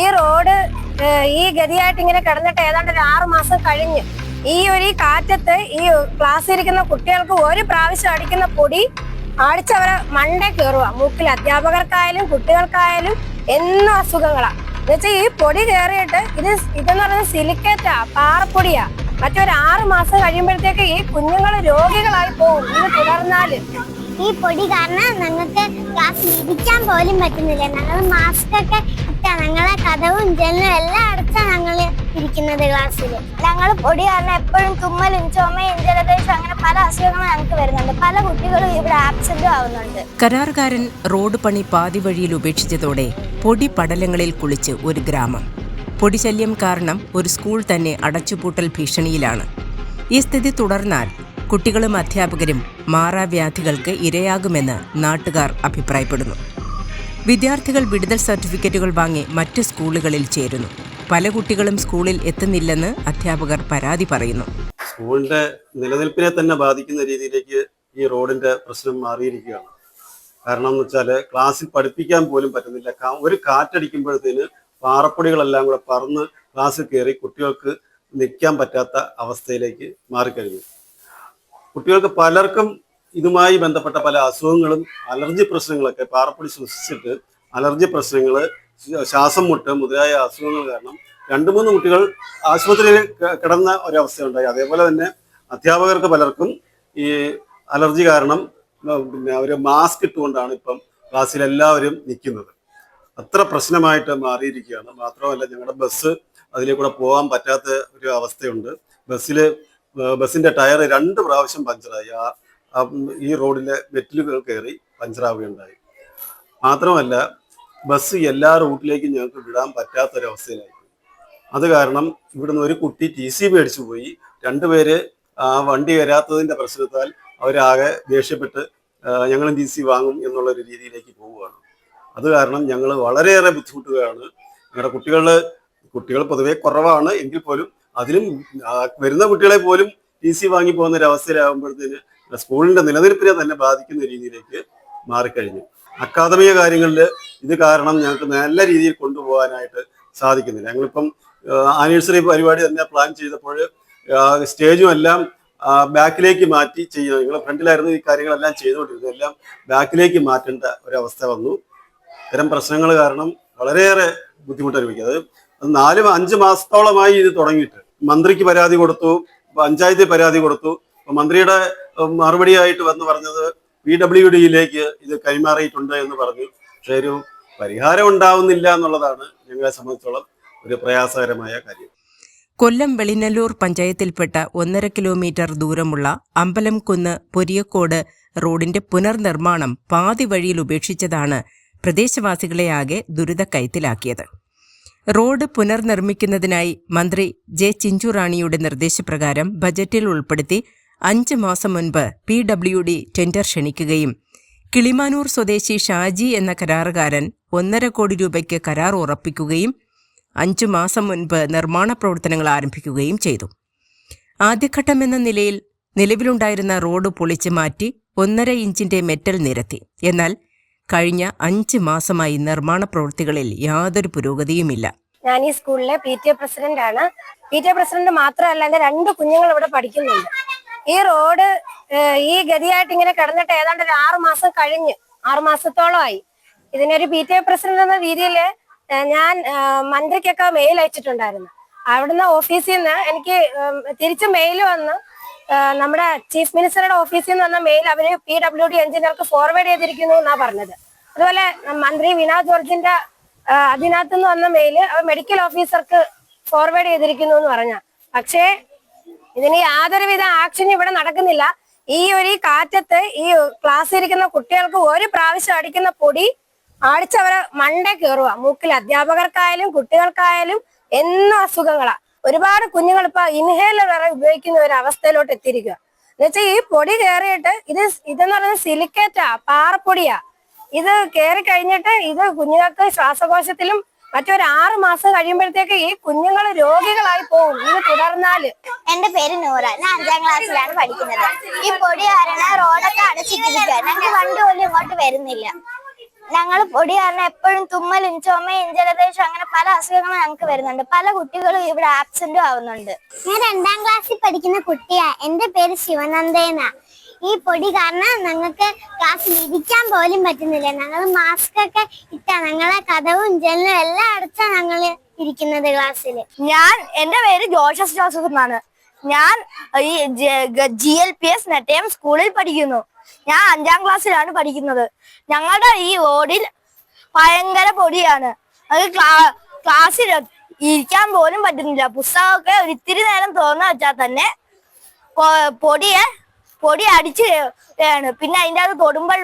ഈ റോഡ് ഈ ഗതിയായിട്ട് ഇങ്ങനെ കിടന്നിട്ട് ഏതാണ്ട് ഒരു ആറു മാസം കഴിഞ്ഞ് ഈ ഒരു കാറ്റത്ത് ഈ ക്ലാസ്സിൽ ഇരിക്കുന്ന കുട്ടികൾക്ക് ഒരു പ്രാവശ്യം അടിക്കുന്ന പൊടി അടിച്ചവരെ മണ്ടേ കയറുക മൂക്കിൽ അധ്യാപകർക്കായാലും കുട്ടികൾക്കായാലും എന്നും അസുഖങ്ങളാ. എന്നുവെച്ചാൽ ഈ പൊടി കയറിയിട്ട് ഇത് ഇതെന്ന് പറയുന്നത് സിലിക്കേറ്റാ പാറപ്പൊടിയാ. മറ്റൊരു ആറ് മാസം കഴിയുമ്പോഴത്തേക്ക് ഈ കുഞ്ഞുങ്ങൾ രോഗികളായി പോകും. ഇത് തുടർന്നാൽ ഈ പൊടി കാരണം ഞങ്ങൾക്ക് ക്ലാസ് ഇരിക്കാൻ പോലും പറ്റുന്നില്ല. ഞങ്ങൾ മാസ്ക് ഒക്കെ ഇട്ടാ ഞങ്ങളെ കഥവും ജനലും എല്ലാം അടച്ചാ ഞങ്ങൾ ഇരിക്കുന്നത് ക്ലാസ്സിൽ ഞങ്ങൾ പൊടി കാരണം എപ്പോഴും തുമ്മലും ചുമയും ജലദോഷം അങ്ങനെ പല അസുഖങ്ങളും ഞങ്ങൾക്ക് വരുന്നുണ്ട്. പല കുട്ടികളും ഇവിടെ ആബ്സെന്റും ആവുന്നുണ്ട്. കരാറുകാരൻ റോഡ് പണി പാതി വഴിയിൽ ഉപേക്ഷിച്ചതോടെ പൊടി പടലങ്ങളിൽ കുളിച്ച് ഒരു ഗ്രാമം. പൊടിശല്യം കാരണം ഒരു സ്കൂൾ തന്നെ അടച്ചുപൂട്ടൽ ഭീഷണിയിലാണ്. ഈ സ്ഥിതി തുടർന്നാൽ കുട്ടികളും അധ്യാപകരും മാറാവ്യാധികൾക്ക് ഇരയാകുമെന്ന് നാട്ടുകാർ അഭിപ്രായപ്പെടുന്നു. വിദ്യാർത്ഥികൾ വിടുതൽ സർട്ടിഫിക്കറ്റുകൾ വാങ്ങി മറ്റ് സ്കൂളുകളിൽ ചേരുന്നു. പല കുട്ടികളും സ്കൂളിൽ എത്തുന്നില്ലെന്ന് അധ്യാപകർ പരാതി പറയുന്നു. സ്കൂളിന്റെ നിലനിൽപ്പിനെ തന്നെ ബാധിക്കുന്ന രീതിയിലേക്ക് ഈ റോഡിന്റെ പ്രശ്നം മാറിയിരിക്കുകയാണ്. കാരണം എന്ന് വെച്ചാൽ ക്ലാസ്സിൽ പഠിപ്പിക്കാൻ പോലും പറ്റുന്നില്ല. ഒരു കാറ്റടിക്കുമ്പോഴത്തേന് പാറപ്പൊടികളെല്ലാം കൂടെ പറന്ന് ക്ലാസ്സിൽ കയറി കുട്ടികൾക്ക് നിൽക്കാൻ പറ്റാത്ത അവസ്ഥയിലേക്ക് മാറിക്കഴിഞ്ഞു. കുട്ടികൾക്ക് പലർക്കും ഇതുമായി ബന്ധപ്പെട്ട പല അസുഖങ്ങളും അലർജി പ്രശ്നങ്ങളൊക്കെ പാറപ്പൊടി ശ്വസിച്ചിട്ട് അലർജി പ്രശ്നങ്ങൾ ശ്വാസം മുട്ട് മുതലായ അസുഖങ്ങൾ കാരണം രണ്ട് മൂന്ന് കുട്ടികൾ ആശുപത്രിയിൽ കിടന്ന ഒരവസ്ഥയുണ്ടായി. അതേപോലെ തന്നെ അധ്യാപകർക്ക് പലർക്കും ഈ അലർജി കാരണം പിന്നെ അവർ മാസ്ക് ഇട്ടുകൊണ്ടാണ് ഇപ്പം ക്ലാസ്സിൽ എല്ലാവരും നിൽക്കുന്നത്. അത്ര പ്രശ്നമായിട്ട് മാറിയിരിക്കുകയാണ്. മാത്രമല്ല ഞങ്ങളുടെ ബസ് അതിലേക്കൂടെ പോകാൻ പറ്റാത്ത ഒരു അവസ്ഥയുണ്ട്. ബസ്സിൽ ബസ്സിന്റെ ടയർ രണ്ട് പ്രാവശ്യം പഞ്ചറായി. ആ ഈ റോഡിലെ മെറ്റിലുകൾ കയറി പഞ്ചറാവുകയുണ്ടായി. മാത്രമല്ല ബസ് എല്ലാ റൂട്ടിലേക്കും ഞങ്ങൾക്ക് വിടാൻ പറ്റാത്തൊരവസ്ഥയിലായി. അത് കാരണം ഇവിടുന്ന് ഒരു കുട്ടി ടി സി മേടിച്ചു പോയി. രണ്ടുപേര് ആ വണ്ടി വരാത്തതിന്റെ പ്രശ്നത്താൽ അവരാകെ ദേഷ്യപ്പെട്ട് ഞങ്ങളും ടി സി വാങ്ങും എന്നുള്ള ഒരു രീതിയിലേക്ക് പോവുകയാണ്. അത് കാരണം ഞങ്ങൾ വളരെയേറെ ബുദ്ധിമുട്ടുകയാണ്. ഞങ്ങളുടെ കുട്ടികളുടെ കുട്ടികൾ പൊതുവെ കുറവാണ്. എങ്കിൽ പോലും അതിലും വരുന്ന കുട്ടികളെ പോലും ടി സി വാങ്ങി പോകുന്ന ഒരു അവസ്ഥയിലാകുമ്പോഴത്തേന് സ്കൂളിന്റെ നിലനിൽപ്പിനെ തന്നെ ബാധിക്കുന്ന രീതിയിലേക്ക് മാറിക്കഴിഞ്ഞു. അക്കാദമിക കാര്യങ്ങളിൽ ഇത് കാരണം ഞങ്ങൾക്ക് നല്ല രീതിയിൽ കൊണ്ടുപോകാനായിട്ട് സാധിക്കുന്നില്ല. ഞങ്ങളിപ്പം ആനിവേഴ്സറി പരിപാടി തന്നെ പ്ലാൻ ചെയ്തപ്പോൾ സ്റ്റേജും എല്ലാം ബാക്കിലേക്ക് മാറ്റി ചെയ്യുക നിങ്ങൾ ഫ്രണ്ടിലായിരുന്നു ഈ കാര്യങ്ങളെല്ലാം ചെയ്തുകൊണ്ടിരുന്നത്. എല്ലാം ബാക്കിലേക്ക് മാറ്റേണ്ട ഒരവസ്ഥ വന്നു. ഇത്തരം പ്രശ്നങ്ങൾ കാരണം വളരെയേറെ ബുദ്ധിമുട്ട് അനുഭവിക്കുക അത് നാല് അഞ്ച് മാസത്തോളമായി ഇത് തുടങ്ങിയിട്ട്. മന്ത്രിക്ക് പരാതി കൊടുത്തു പഞ്ചായത്തിൽ പരാതി കൊടുത്തു. മന്ത്രിയുടെ മറുപടി മറുപടിയായിട്ട് വന്ന് പറഞ്ഞത് പി ഡബ്ല്യു ഡിയിലേക്ക് ഇത് കൈമാറിയിട്ടുണ്ട് എന്ന് പറഞ്ഞു. പക്ഷേ ഒരു പരിഹാരം ഉണ്ടാവുന്നില്ല എന്നുള്ളതാണ് ഞങ്ങളെ സംബന്ധിച്ചോളം ഒരു പ്രയാസകരമായ കാര്യം. കൊല്ലം വെളിനല്ലൂർ പഞ്ചായത്തിൽപ്പെട്ട ഒന്നര കിലോമീറ്റർ ദൂരമുള്ള അമ്പലംകുന്ന് പൊരിയക്കോട് റോഡിന്റെ പുനർനിർമ്മാണം പാതി വഴിയിൽ ഉപേക്ഷിച്ചതാണ് പ്രദേശവാസികളെ ആകെ ദുരിതക്കയത്തിലാക്കിയത് റോഡ് പുനർനിർമ്മിക്കുന്നതിനായി മന്ത്രി ജെ ചിഞ്ചുറാണിയുടെ നിർദ്ദേശപ്രകാരം ബജറ്റിൽ ഉൾപ്പെടുത്തി അഞ്ച് മാസം മുൻപ് പി ഡബ്ല്യു ഡി ടെൻഡർ ക്ഷണിക്കുകയും കിളിമാനൂർ സ്വദേശി ഷാജി എന്ന കരാറുകാരൻ ഒന്നര കോടി രൂപയ്ക്ക് കരാർ ഉറപ്പിക്കുകയും അഞ്ചു മാസം മുൻപ് നിർമ്മാണ പ്രവർത്തനങ്ങൾ ആരംഭിക്കുകയും ചെയ്തു. ആദ്യഘട്ടം എന്ന നിലയിൽ നിലവിലുണ്ടായിരുന്ന റോഡ് പൊളിച്ചു മാറ്റി ഒന്നര ഇഞ്ചിന്റെ മെറ്റൽ നിരത്തി. എന്നാൽ കഴിഞ്ഞ അഞ്ച് മാസമായി നിർമ്മാണ പ്രവൃത്തികളിൽ യാതൊരു പുരോഗതിയുമില്ല. ഞാൻ ഈ സ്കൂളിലെ പി ടി എ പ്രസിഡന്റ് ആണ് പി ടി എ പ്രസിഡന്റ് മാത്രമല്ല എന്റെ രണ്ട് കുഞ്ഞുങ്ങൾ ഇവിടെ പഠിക്കുന്നുണ്ട്. ഈ റോഡ് ഈ ഗതിയായിട്ട് ഇങ്ങനെ കിടന്നിട്ട് ഏതാണ്ട് ഒരു ആറു മാസം കഴിഞ്ഞ് ആറു മാസത്തോളമായി. ഇതിനൊരു പി ടി എ പ്രസിഡന്റ് എന്ന രീതിയിൽ ഞാൻ മന്ത്രിക്കൊക്കെ മെയിൽ അയച്ചിട്ടുണ്ടായിരുന്നു. അവിടുന്ന് ഓഫീസിൽ നിന്ന് എനിക്ക് തിരിച്ചു മെയിൽ വന്ന് നമ്മുടെ ചീഫ് മിനിസ്റ്ററുടെ ഓഫീസിൽ നിന്ന് വന്ന മെയിൽ അവർ പി ഡബ്ല്യു ഡി എഞ്ചിനീയർക്ക് ഫോർവേഡ് ചെയ്തിരിക്കുന്നു എന്നാ പറഞ്ഞത്. അതുപോലെ മന്ത്രി വിനോദ് ജോർജിന്റെ അതിനകത്ത് നിന്ന് വന്ന മെയിൽ മെഡിക്കൽ ഓഫീസർക്ക് ഫോർവേഡ് ചെയ്തിരിക്കുന്നു എന്ന് പറഞ്ഞ. പക്ഷേ ഇതിന് യാതൊരുവിധ ആക്ഷൻ ഇവിടെ നടക്കുന്നില്ല. ഈ ഒരു കാറ്റത്ത് ഈ ക്ലാസ്സിൽ ഇരിക്കുന്ന കുട്ടികൾക്ക് ഒരു പ്രാവശ്യം അടിക്കുന്ന പൊടി അടിച്ചവരെ മണ്ട കയറുക മൂക്കിൽ അധ്യാപകർക്കായാലും കുട്ടികൾക്കായാലും എന്നും അസുഖങ്ങളാ. ഒരുപാട് കുഞ്ഞുങ്ങൾ ഇപ്പൊ ഇൻഹേലർ വരെ ഉപയോഗിക്കുന്ന ഒരു അവസ്ഥയിലോട്ട് എത്തിയിരിക്കുക എന്നുവെച്ചാൽ ഈ പൊടി കയറിയിട്ട് ഇത് ഇതെന്ന് പറയുന്നത് സിലിക്കേറ്റാ പാറപ്പൊടിയാ. ഇത് കയറി കഴിഞ്ഞിട്ട് ഇത് കുഞ്ഞുങ്ങൾക്ക് ശ്വാസകോശത്തിലും മറ്റൊരു ആറ് മാസം കഴിയുമ്പോഴത്തേക്ക് ഈ കുഞ്ഞുങ്ങൾ രോഗികളായി പോകും. ഇത് തുടർന്നാൽ എന്റെ പേര് നൂറ. ഞാൻ അഞ്ചാം ക്ലാസ്സിലാണ് പഠിക്കുന്നത്. ഈ പൊടി കാരണം റോഡൊക്കെ അടച്ചിട്ടിരിക്കുക ഞങ്ങൾ വണ്ടി പോലും ഇങ്ങോട്ട് വരുന്നില്ല. ഞങ്ങൾ പൊടി കാരണം എപ്പോഴും തുമ്മലും ചുമയും ജലദോഷം അങ്ങനെ പല അസുഖങ്ങളും ഞങ്ങൾക്ക് വരുന്നുണ്ട്. പല കുട്ടികളും ഇവിടെ ആബ്സെന്റും ആവുന്നുണ്ട്. ഞാൻ രണ്ടാം ക്ലാസ്സിൽ പഠിക്കുന്ന കുട്ടിയാ. എന്റെ പേര് ശിവനന്ദേന ഈ പൊടി കാരണം ഞങ്ങൾക്ക് ക്ലാസ്സിൽ ഇരിക്കാൻ പോലും പറ്റുന്നില്ല. ഞങ്ങൾ മാസ്ക് ഒക്കെ ഇട്ടാ ഞങ്ങളെ കഥവും ജനലും എല്ലാം അടച്ചാ ഞങ്ങൾ ഇരിക്കുന്നത് ക്ലാസ്സിൽ ഞാൻ എന്റെ പേര് ജോഷസ് ജോസഫ് എന്നാണ്. ഞാൻ ഈ G L P S Nettayam സ്കൂളിൽ പഠിക്കുന്നു. ഞാൻ അഞ്ചാം ക്ലാസ്സിലാണ് പഠിക്കുന്നത്. ഞങ്ങളുടെ ഈ ഓടിൽ ഭയങ്കര പൊടിയാണ്. അത് ക്ലാസ്സിൽ ഇരിക്കാൻ പോലും പറ്റുന്നില്ല. പുസ്തകമൊക്കെ ഒരിത്തിരി നേരം തുറന്നു വെച്ചാൽ തന്നെ പൊടിയെ പൊടി അടിച്ച് പിന്നെ അതിന്റെ അത് തൊടുമ്പോൾ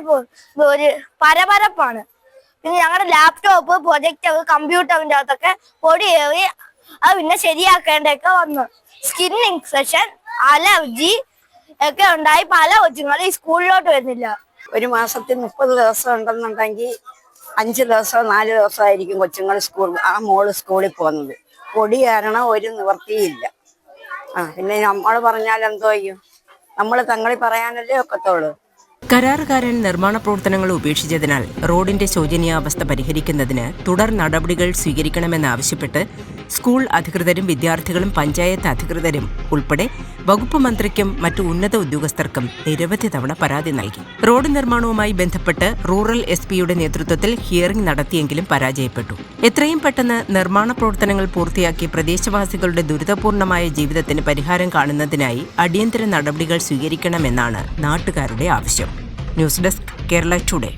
ഒരു പരപരപ്പാണ്. പിന്നെ ഞങ്ങളുടെ ലാപ്ടോപ്പ് പ്രൊജക്ടർ കമ്പ്യൂട്ടറിന്റെ അകത്തൊക്കെ പൊടി ഏറി അത് പിന്നെ ശരിയാക്കേണ്ടതൊക്കെ വന്നു. സ്കിൻ ഇൻഫെക്ഷൻ അലർജി ഒക്കെ ഉണ്ടായി പല കൊച്ചുങ്ങളും ഈ സ്കൂളിലോട്ട് വരുന്നില്ല. ഒരു മാസത്തിൽ മുപ്പത് ദിവസം ഉണ്ടെന്നുണ്ടെങ്കിൽ അഞ്ച് ദിവസം നാല് ദിവസമായിരിക്കും കൊച്ചുങ്ങൾ സ്കൂൾ ആ മോൾ സ്കൂളിൽ പോകുന്നത്. പൊടി കാരണം ഒരു നിവർത്തിയില്ല ആ പിന്നെ നമ്മൾ പറഞ്ഞാൽ എന്തോ ചെയ്യും? നമ്മൾ തങ്ങളിൽ പറയാനല്ലേ ഒക്കത്തുള്ളൂ. കരാറുകാരൻ നിർമ്മാണ പ്രവർത്തനങ്ങൾ ഉപേക്ഷിച്ചതിനാൽ റോഡിന്റെ ശോചനീയാവസ്ഥ പരിഹരിക്കുന്നതിന് തുടർ നടപടികൾ സ്വീകരിക്കണമെന്നാവശ്യപ്പെട്ട് സ്കൂൾ അധികൃതരും വിദ്യാർത്ഥികളും പഞ്ചായത്ത് അധികൃതരും ഉൾപ്പെടെ വകുപ്പ് മന്ത്രിക്കും മറ്റു ഉന്നത ഉദ്യോഗസ്ഥർക്കും നിരവധി തവണ പരാതി നൽകി. റോഡ് നിർമ്മാണവുമായി ബന്ധപ്പെട്ട് റൂറൽ എസ് പിയുടെ നേതൃത്വത്തിൽ ഹിയറിംഗ് നടത്തിയെങ്കിലും പരാജയപ്പെട്ടു. എത്രയും പെട്ടെന്ന് നിർമ്മാണ പ്രവർത്തനങ്ങൾ പൂർത്തിയാക്കി പ്രദേശവാസികളുടെ ദുരിതപൂർണമായ ജീവിതത്തിന് പരിഹാരം കാണുന്നതിനായി അടിയന്തര നടപടികൾ സ്വീകരിക്കണമെന്നാണ് നാട്ടുകാരുടെ ആവശ്യം. News desk Kerala today.